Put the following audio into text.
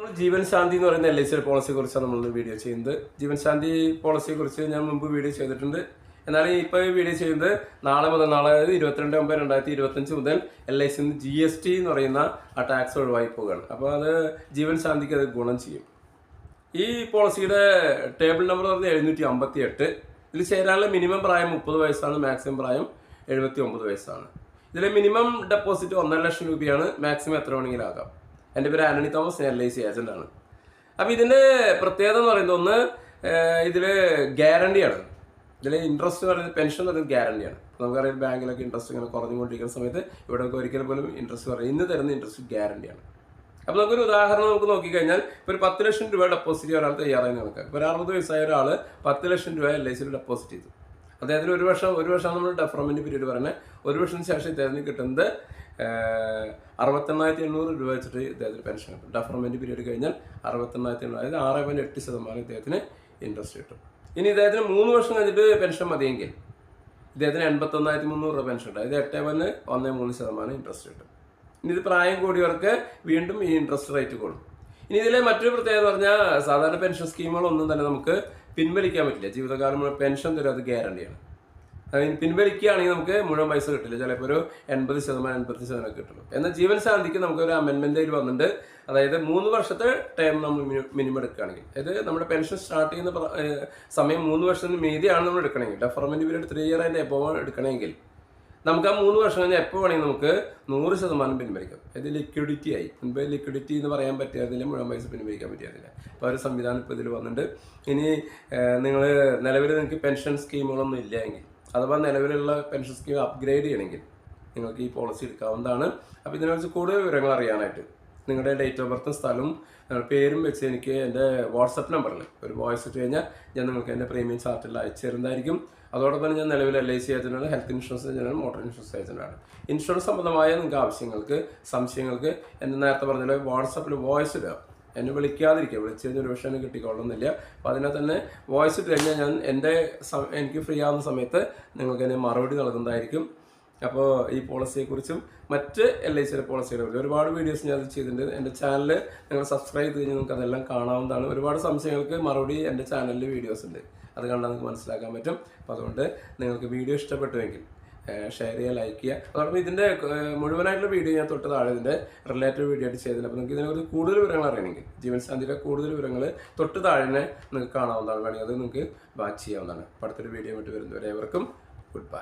നമ്മൾ ജീവൻ ശാന്തി എന്ന് പറയുന്ന എൽ ഐ സി പോളിസിയെ കുറിച്ചാണ് നമ്മൾ വീഡിയോ ചെയ്യുന്നത്. ജീവൻ ശാന്തി പോളിസിയെ കുറിച്ച് ഞാൻ മുമ്പ് വീഡിയോ ചെയ്തിട്ടുണ്ട്. എന്നാൽ ഇപ്പോൾ വീഡിയോ ചെയ്യുന്നത് നാളെ മുതൽ നാളെ അതായത് ഇരുപത്തിരണ്ട് ഒമ്പത് രണ്ടായിരത്തി ഇരുപത്തഞ്ച് മുതൽ എൽ ഐ സിന്ന് ജി എസ് ടി എന്ന് പറയുന്ന ആ ടാക്സ് ഒഴിവായി പോകുകയാണ് അപ്പോൾ അത് ജീവൻ ശാന്തിക്ക് അത് ഗുണം ചെയ്യും. ഈ പോളിസിയുടെ ടേബിൾ നമ്പർ പറഞ്ഞാൽ എഴുന്നൂറ്റി അമ്പത്തി എട്ട് ഇതിൽ ചേരാനുള്ള മിനിമം പ്രായം മുപ്പത് വയസ്സാണ് മാക്സിമം പ്രായം എഴുപത്തി ഒമ്പത് വയസ്സാണ്. ഇതിലെ മിനിമം ഡെപ്പോസിറ്റ് ഒന്നര ലക്ഷം രൂപയാണ് മാക്സിമം എത്ര വേണമെങ്കിലും ആകാം. എന്റെ പേര് Antony Thomas L I C ഏജന്റാണ് അപ്പോൾ ഇതിന്റെ പ്രത്യേകത എന്ന് പറയുന്നത് ഒന്ന് ഇതിൽ ഗ്യാരണ്ടിയാണ് ഇതിൽ ഇൻട്രസ്റ്റ് പറയുന്നത് പെൻഷൻ എന്ന് പറയുന്നത് ഗ്യാരണ്ടിയാണ് നമുക്കറിയാം ബാങ്കിലൊക്കെ ഇൻട്രസ്റ്റ് ഇങ്ങനെ കുറഞ്ഞുകൊണ്ടിരിക്കുന്ന സമയത്ത് ഇവിടെ ഒരിക്കലും പോലും ഇൻട്രസ്റ്റ് പറയും ഇന്ന് തരുന്ന ഇൻട്രസ്റ്റ് ഗ്യാരണ്ടിയാണ് അപ്പോൾ നമുക്കൊരു ഉദാഹരണം നമുക്ക് നോക്കിക്കഴിഞ്ഞാൽ ഒരു പത്ത് ലക്ഷം രൂപ ഡെപ്പോസിറ്റ് ഒരാൾ തയ്യാറായി നടക്കുക ഇപ്പോൾ ഒരു അറുപത് വയസ്സായ ഒരാൾ പത്ത് ലക്ഷം രൂപ എൽ ഐ സിയിൽ ഡെപ്പോസിറ്റ് ചെയ്തു. അദ്ദേഹത്തിന് ഒരു വർഷം ഒരു വർഷം നമ്മൾ ഡെഫർമെന്റ് പീരീഡ് പറയുന്നത്. ഒരു വർഷത്തിന് ശേഷം ഇദ്ദേഹത്തിന് കിട്ടുന്നത് അറുപത്തെണ്ണായിരത്തി എണ്ണൂറ് രൂപ വെച്ചിട്ട് ഇദ്ദേഹത്തിന് പെൻഷൻ കിട്ടും. ഡെഫർമെന്റ് പീരീഡ് കഴിഞ്ഞാൽ അറുപത്തെണ്ണായിരത്തി എണ്ണൂറ് അതായത് ആറ് പോയിന്റ് എട്ട് ശതമാനം ഇദ്ദേഹത്തിന് ഇൻട്രസ്റ്റ് കിട്ടും. ഇനി ഇദ്ദേഹത്തിന് മൂന്ന് വർഷം കഴിഞ്ഞിട്ട് പെൻഷൻ മതിയെങ്കിൽ ഇദ്ദേഹത്തിന് എൺപത്തൊന്നായിരത്തി മുന്നൂറ് രൂപ പെൻഷൻ ഉണ്ട്. അതായത് എട്ട് പോയിന്റ് ഒന്ന് മൂന്ന് ശതമാനം ഇൻട്രസ്റ്റ് കിട്ടും. ഇനി ഇത് പ്രായം കൂടിയവർക്ക് വീണ്ടും ഈ ഇൻട്രസ്റ്റ് റേറ്റ് കൂടും. ഇനി ഇതിലെ മറ്റൊരു പ്രത്യേകത പറഞ്ഞാൽ സാധാരണ പെൻഷൻ സ്കീമുകളൊന്നും തന്നെ നമുക്ക് പിൻവലിക്കാൻ പറ്റില്ല. ജീവിതകാലം മുഴുവൻ പെൻഷൻ തരും അത് ഗ്യാരണ്ടിയാണ് അതായത് പിൻവലിക്കുകയാണെങ്കിൽ നമുക്ക് മുഴുവൻ പൈസ കിട്ടില്ല. ചിലപ്പോൾ ഒരു എൺപത് ശതമാനം എൺപത്തി ശതമാനം കിട്ടുള്ളൂ എന്നാൽ ജീവൻ ശാന്തിക്ക് നമുക്ക് ഒരു അമെൻമെന്റിൽ വന്നിട്ട് അതായത് മൂന്ന് വർഷത്തെ ടൈം നമ്മൾ മിനിമം എടുക്കുകയാണെങ്കിൽ. അതായത് നമ്മുടെ പെൻഷൻ സ്റ്റാർട്ട് ചെയ്യുന്ന സമയം മൂന്ന് വർഷത്തിന് മീതിയാണ് നമ്മൾ എടുക്കണമെങ്കിൽ. ഡെഫർമെന്റ് പീരീഡ് ത്രീ ഇയർ അതിന്റെ എബോവ് എടുക്കണമെങ്കിൽ. നമുക്ക് ആ മൂന്ന് വർഷം കഴിഞ്ഞാൽ എപ്പോൾ വേണമെങ്കിൽ നമുക്ക് നൂറ് ശതമാനം പിൻവലിക്കാം. ഇത് ലിക്വിഡിറ്റി ആയി. മുൻപ് ലിക്വിഡിറ്റി എന്ന് പറയാൻ പറ്റിയതില്ല മുഴുവൻ പൈസ പിൻവലിക്കാൻ പറ്റിയതില്ല അപ്പോൾ ഒരു സംവിധാനം ഇപ്പോൾ ഇതിൽ വന്നിട്ടുണ്ട്. ഇനി നിങ്ങൾ നിലവിൽ നിങ്ങൾക്ക് പെൻഷൻ സ്കീമുകളൊന്നും ഇല്ല എങ്കിൽ അഥവാ നിലവിലുള്ള പെൻഷൻ സ്കീം അപ്ഗ്രേഡ് ചെയ്യണമെങ്കിൽ നിങ്ങൾക്ക് ഈ പോളിസി എടുക്കാവുന്നതാണ്. അപ്പോൾ ഇതിനെക്കുറിച്ച് കൂടുതൽ വിവരങ്ങൾ അറിയാനായിട്ട് നിങ്ങളുടെ ഡേറ്റ് ഓഫ് ബർത്തും സ്ഥലവും പേരും വെച്ച് എനിക്ക് എന്റെ വാട്സപ്പ് നമ്പറിൽ ഒരു വോയിസ് ഇട്ട് കഴിഞ്ഞാൽ ഞാൻ നിങ്ങൾക്ക് എന്റെ പ്രീമിയം ചാർട്ടിൽ അയച്ചു തരുന്നതായിരിക്കും അതോടൊപ്പം ഞാൻ നിലവിൽ എൽ ഐ സി ഏജന്റാണ് ഹെൽത്ത് ഇൻഷുറൻസ് ഏജന്റാണ് മോട്ടോർ ഇൻഷുറൻസ് ഏജന്റാണ് ഇൻഷുറൻസ് സംബന്ധമായ നിങ്ങൾക്ക് ആവശ്യങ്ങൾക്ക് സംശയങ്ങൾക്ക് എന്നെ നേരത്തെ പറഞ്ഞ വാട്സപ്പിൽ വോയിസ് ഇടുക. എന്നെ വിളിക്കാതിരിക്കുക. വിളിച്ചു കഴിഞ്ഞാൽ ഒരു പക്ഷേ കിട്ടിക്കൊള്ളുന്നില്ല. അപ്പോൾ അതിനെ തന്നെ വോയിസ് ഇട്ട് കഴിഞ്ഞാൽ ഞാൻ എന്റെ എനിക്ക് ഫ്രീ ആവുന്ന സമയത്ത് നിങ്ങൾക്ക് എന്നെ മറുപടി നൽകുന്നതായിരിക്കും. അപ്പോൾ ഈ പോളിസിയെക്കുറിച്ചും മറ്റ് എൽ ഐ സിയുടെ കുറിച്ച് ഒരുപാട് വീഡിയോസ് ഞാൻ അത് ചെയ്തിട്ടുണ്ട്. എന്റെ ചാനൽ നിങ്ങൾ സബ്സ്ക്രൈബ് ചെയ്ത് കഴിഞ്ഞാൽ നിങ്ങൾക്ക് അതെല്ലാം കാണാവുന്നതാണ്. ഒരുപാട് സംശയങ്ങൾക്ക് മറുപടി എന്റെ ചാനലിൽ വീഡിയോസ് ഉണ്ട്. അത് കണ്ടാൽ നിങ്ങൾക്ക് മനസ്സിലാക്കാൻ പറ്റും. അപ്പോൾ അതുകൊണ്ട് നിങ്ങൾക്ക് വീഡിയോ ഇഷ്ടപ്പെട്ടുവെങ്കിൽ ഷെയർ ചെയ്യുക ലൈക്ക് ചെയ്യുക. അതോടൊപ്പം ഇതിന്റെ മുഴുവനായിട്ടുള്ള വീഡിയോ ഞാൻ തൊട്ട് താഴെ ഇതിന്റെ റിലേറ്റഡ് വീഡിയോ ആയിട്ട് ചെയ്തിട്ടുണ്ട്. അപ്പോൾ നിങ്ങൾക്ക് ഇതിനെക്കുറിച്ച് കൂടുതൽ വിവരങ്ങൾ അറിയണമെങ്കിൽ ജീവൻ ശാന്തിയുടെ കൂടുതൽ വിവരങ്ങൾ തൊട്ട് താഴെ തന്നെ നിങ്ങൾക്ക് കാണാവുന്നതാണ്. വേണമെങ്കിൽ അത് നിങ്ങൾക്ക് വാച്ച് ചെയ്യാവുന്നതാണ്. അടുത്തൊരു വീഡിയോ വിട്ട് വരുന്നവരെ ഏവർക്കും ഗുഡ് ബൈ